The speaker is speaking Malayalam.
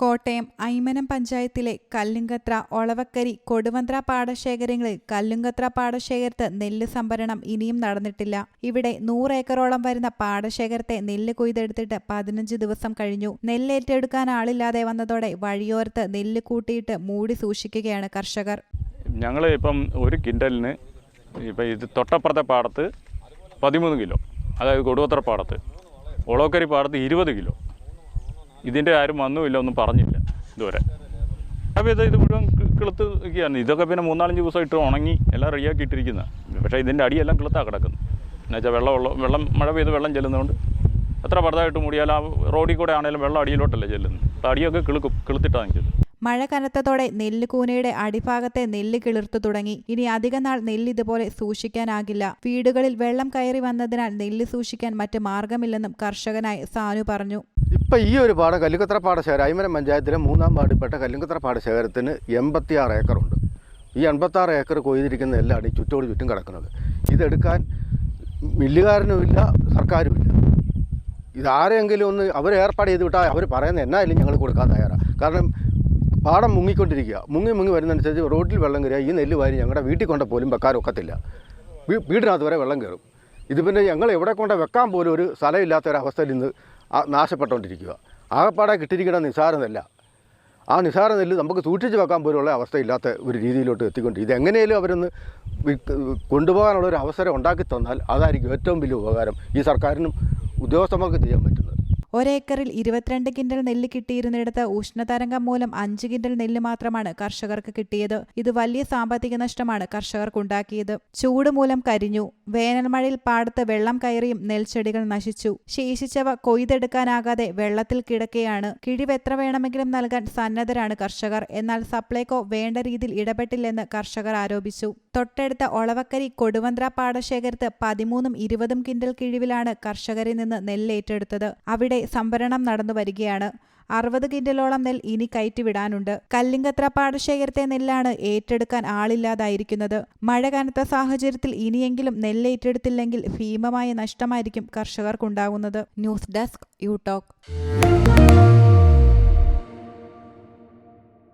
കോട്ടയം ഐമനം പഞ്ചായത്തിലെ കല്ലുങ്കത്ര ഒളവക്കരി കൊടുവന്ത്ര പാടശേഖരങ്ങളിൽ കല്ലുങ്കത്ര പാടശേഖരത്ത് നെല്ല് സംഭരണം ഇനിയും നടന്നിട്ടില്ല. ഇവിടെ നൂറേക്കറോളം വരുന്ന പാടശേഖരത്തെ നെല്ല് കൊയ്തെടുത്തിട്ട് പതിനഞ്ച് ദിവസം കഴിഞ്ഞു. നെല്ല് ഏറ്റെടുക്കാൻ ആളില്ലാതെ വന്നതോടെ വഴിയോരത്ത് നെല്ല് കൂട്ടിയിട്ട് മൂടി സൂക്ഷിക്കുകയാണ് കർഷകർ. ഞങ്ങൾ ഇപ്പം ഒരു കിൻഡലിന് ഇപ്പം ഇത് തൊട്ടപ്പുറത്തെ പാടത്ത് പതിമൂന്ന് കിലോ അതായത് കൊടുവത്ര പാടത്ത്. ഒളോക്കരി പാടത്ത് ഇരുപത് കിലോ. ഇതിന്റെ ആരും വന്നുമില്ല ഒന്നും പറഞ്ഞില്ല ഇതുവരെ. അപ്പോൾ ഇത് ഇത് മുഴുവൻ കിളുത്ത് ഒക്കെയാണ് ഇതൊക്കെ പിന്നെ മൂന്നാലഞ്ച് ദിവസം ഇട്ട് ഉണങ്ങി എല്ലാം റെഡിയാക്കി ഇട്ടിരിക്കുന്നത് പക്ഷേ ഇതിന്റെ അടിയെല്ലാം കിളുത്താ കിടക്കുന്നു. എന്നുവെച്ചാൽ വെള്ളം വെള്ളമുള്ള വെള്ളം മഴ പെയ്ത് വെള്ളം ചെല്ലുന്നതുകൊണ്ട് എത്ര പടുതായിട്ട് മൂടിയാൽ ആ റോഡിൽ കൂടെ ആണെങ്കിലും വെള്ളം അടിയിലോട്ടല്ലേ ചെല്ലുന്നത് അടിയൊക്കെ കിളുക്കും കിളുത്തിട്ടാണ് നിൽക്കുന്നത് മഴ കനത്തതോടെ നെല്ല് കൂനയുടെ അടിഭാഗത്തെ നെല്ല് കിളിർത്തു തുടങ്ങി. ഇനി അധിക നാൾ നെല്ല് ഇതുപോലെ സൂക്ഷിക്കാനാകില്ല. വീടുകളിൽ വെള്ളം കയറി വന്നതിനാൽ നെല്ല് സൂക്ഷിക്കാൻ മറ്റ് മാർഗമില്ലെന്നും കർഷകനായ സാനു പറഞ്ഞു. ഇപ്പം ഈ ഒരു പാടം കല്ലുക്കത്ര പാടശേഖരം അയ്മനം പഞ്ചായത്തിലെ മൂന്നാം വാർഡിൽപ്പെട്ട കല്ലുക്കത്ര പാടശേഖരത്തിന് എൺപത്തിയാറ് ഏക്കറുണ്ട്. ഈ എൺപത്താറ് ഏക്കർ കൊയ്തിരിക്കുന്ന എല്ലാം ഈ ചുറ്റോട് ചുറ്റും കിടക്കുന്നത്. ഇതെടുക്കാൻ മില്ലുകാരനുമില്ല സർക്കാരുമില്ല ഇതാരെങ്കിലും ഒന്ന് അവർ ഏർപ്പാട് ചെയ്ത് വിട്ടാൽ അവർ പറയുന്നത് എന്നായാലും ഞങ്ങൾ കൊടുക്കാൻ തയ്യാറാണ് കാരണം പാടം മുങ്ങിക്കൊണ്ടിരിക്കുക. മുങ്ങി മുങ്ങി വരുന്നതനുസരിച്ച് റോഡിൽ വെള്ളം കയറിയാൽ ഈ നെല്ല് വാരി ഞങ്ങളുടെ വീട്ടിൽ കൊണ്ടുപോലും വെക്കാൻ ഒക്കത്തില്ല വീ- വീടിനകത്ത് വരെ വെള്ളം കയറും. ഇത് പിന്നെ ഞങ്ങൾ എവിടെ കൊണ്ട് വെക്കാൻ പോലും ഒരു സ്ഥലമില്ലാത്ത ഒരു അവസ്ഥയിൽ ഇന്ന് നാശപ്പെട്ടുകൊണ്ടിരിക്കുക. ആകപ്പാടെ കിട്ടിയിരിക്കുന്ന നിസാര നെല്ല ആ നിസാര നെല്ല് നമുക്ക് സൂക്ഷിച്ച് വെക്കാൻ പോലുള്ള അവസ്ഥയില്ലാത്ത ഒരു രീതിയിലോട്ട് എത്തിക്കൊണ്ട് ഇത് എങ്ങനെയും അവരൊന്ന് കൊണ്ടുപോകാനുള്ള ഒരു അവസരം ഉണ്ടാക്കി തന്നാൽ അതായിരിക്കും ഏറ്റവും വലിയ ഉപകാരം ഈ സർക്കാരിനും ഉദ്യോഗസ്ഥന്മാർക്ക് ചെയ്യാൻ പറ്റുന്നത്. ഒരേക്കറിൽ ഇരുപത്തിരണ്ട് കിൻഡൽ നെല്ല് കിട്ടിയിരുന്നിടത്ത് ഉഷ്ണതരംഗം മൂലം അഞ്ച് കിൻഡൽ നെല്ല് മാത്രമാണ് കർഷകർക്ക് കിട്ടിയത്. ഇത് വലിയ സാമ്പത്തിക നഷ്ടമാണ് കർഷകർക്കുണ്ടാക്കിയത്. ചൂട് മൂലം കരിഞ്ഞു. വേനൽമഴയിൽ പാടത്ത് വെള്ളം കയറിയും നെൽച്ചെടികൾ നശിച്ചു. ശേഷിച്ചവ കൊയ്തെടുക്കാനാകാതെ വെള്ളത്തിൽ കിടക്കുകയാണ് കിഴിവ് എത്ര വേണമെങ്കിലും നൽകാൻ സന്നദ്ധരാണ് കർഷകർ. എന്നാൽ സപ്ലൈകോ വേണ്ട രീതിയിൽ ഇടപെട്ടില്ലെന്ന് കർഷകർ ആരോപിച്ചു. തൊട്ടടുത്ത ഒളവക്കരി കൊടുവന്ത്ര പാടശേഖരത്ത് പതിമൂന്നും ഇരുപതും കിൻഡൽ കിഴിവിലാണ് കർഷകരിൽ നിന്ന് നെല്ല് ഏറ്റെടുത്തത്. അവിടെ സംഭരണം നടന്നു വരികയാണ്. അറുപത് കിൻഡലോളം നെൽ ഇനി കയറ്റിവിടാനുണ്ട്. കല്ലിങ്കത്ര പാടശേഖരത്തെ നെല്ലാണ് ഏറ്റെടുക്കാൻ ആളില്ലാതായിരിക്കുന്നത്. മഴ കനത്ത സാഹചര്യത്തിൽ ഇനിയെങ്കിലും നെല്ല് ഏറ്റെടുത്തില്ലെങ്കിൽ ഭീമമായ നഷ്ടമായിരിക്കും കർഷകർക്കുണ്ടാകുന്നത്. News desk U talk